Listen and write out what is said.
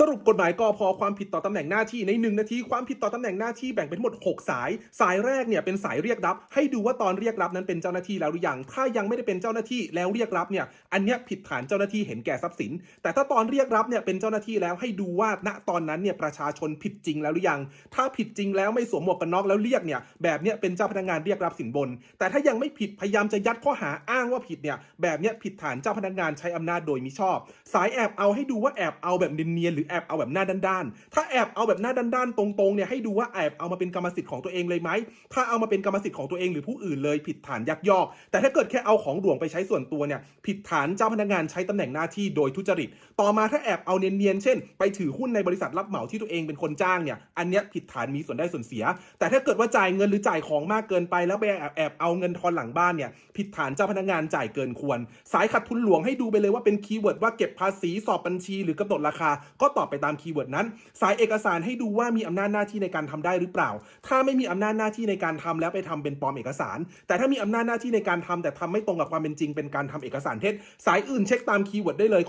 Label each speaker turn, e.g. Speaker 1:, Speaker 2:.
Speaker 1: สรุปกฎหมายกอพอความผิดต่อตำแหน่งหน้าที่ใน 1 นาที ความผิดต่อตำแหน่งหน้าที่แบ่งเป็นทั้งหมด 6 สาย สายแรกเนี่ยเป็นสายเรียกรับ ให้ดูว่าตอนเรียกรับนั้นเป็นเจ้าหน้าที่แล้วหรือยังถ้ายังไม่ได้เป็นเจ้าหน้าที่แล้วเรียกรับเนี่ยอันเนี้ยผิดฐานเจ้าหน้าที่เห็นแก่ทรัพย์สิน แต่ถ้าตอนเรียกรับเนี่ยเป็นเจ้าหน้าที่แล้วให้ดูว่าณตอนนั้นเนี่ยประชาชนผิดจริงแล้วหรือยัง ถ้าผิดจริงแล้วไม่สวมหมวกกันน็อกแล้วเรียกเนี่ยแบบเนี้ยเป็นเจ้าพนักงานเรียกรับสินบน แต่ถ้ายังไม่ผิดพยายามจะยัดข้อหาอ้างว่าผิดเนี่ยแบบเนี้ยผิดฐานเจ้าพนักงานใช้อำนาจโดยมิชอบ สายแอบเอาให้ดูว่าแอบเอาแบบเนียนๆหรือแอบเอาแบบหน้าด้านๆ ถ้าแอบเอาแบบหน้าด้านๆ ตรงๆ เนี่ยให้ดูว่าแอบเอามาเป็นกรรมสิทธิ์ของตัวเองเลยไหม ถ้าเอามาเป็นกรรมสิทธิ์ของตัวเองหรือผู้อื่นเลยผิดฐานยักยอก แต่ถ้าเกิดแค่เอาของหลวงไปใช้ส่วนตัวเนี่ยผิดฐานเจ้าพนักงานใช้ตำแหน่งหน้าที่โดยทุจริต ต่อมาถ้าแอบเอาเนียนๆ เช่น ไปถือหุ้นในบริษัทรับเหมาที่ตัวเองเป็นคนจ้างเนี่ย อันเนี้ยผิดฐานมีส่วนได้ส่วนเสีย แต่ถ้าเกิดว่าจ่ายเงินหรือจ่ายของมากเกินไป แล้วไปแอบเอาเงินทอนหลังบ้านเนี่ยผิดฐานเจ้าพนักงานจ่ายเกินควร สายขัดทุนหลวงให้ดูไปเลยว่าเป็นคีย์เวิร์ดว่าเก็บภาษีสอบบัญชีหรือกำหนดราคาก็ตอบไปตามคีย์เวิร์ดนั้น สายเอกสารให้ดูว่ามีอำนาจหน้าที่ในการทำได้หรือเปล่า ถ้าไม่มีอำนาจหน้าที่ในการทำแล้วไปทำเป็นปลอมเอกสาร แต่ถ้ามีอำนาจหน้าที่ในการทำแต่ทำไม่ตรงกับความเป็นจริงเป็นการทำเอกสารเท็จ สายอื่นเช็คตามคีย์เวิร์ดได้เลย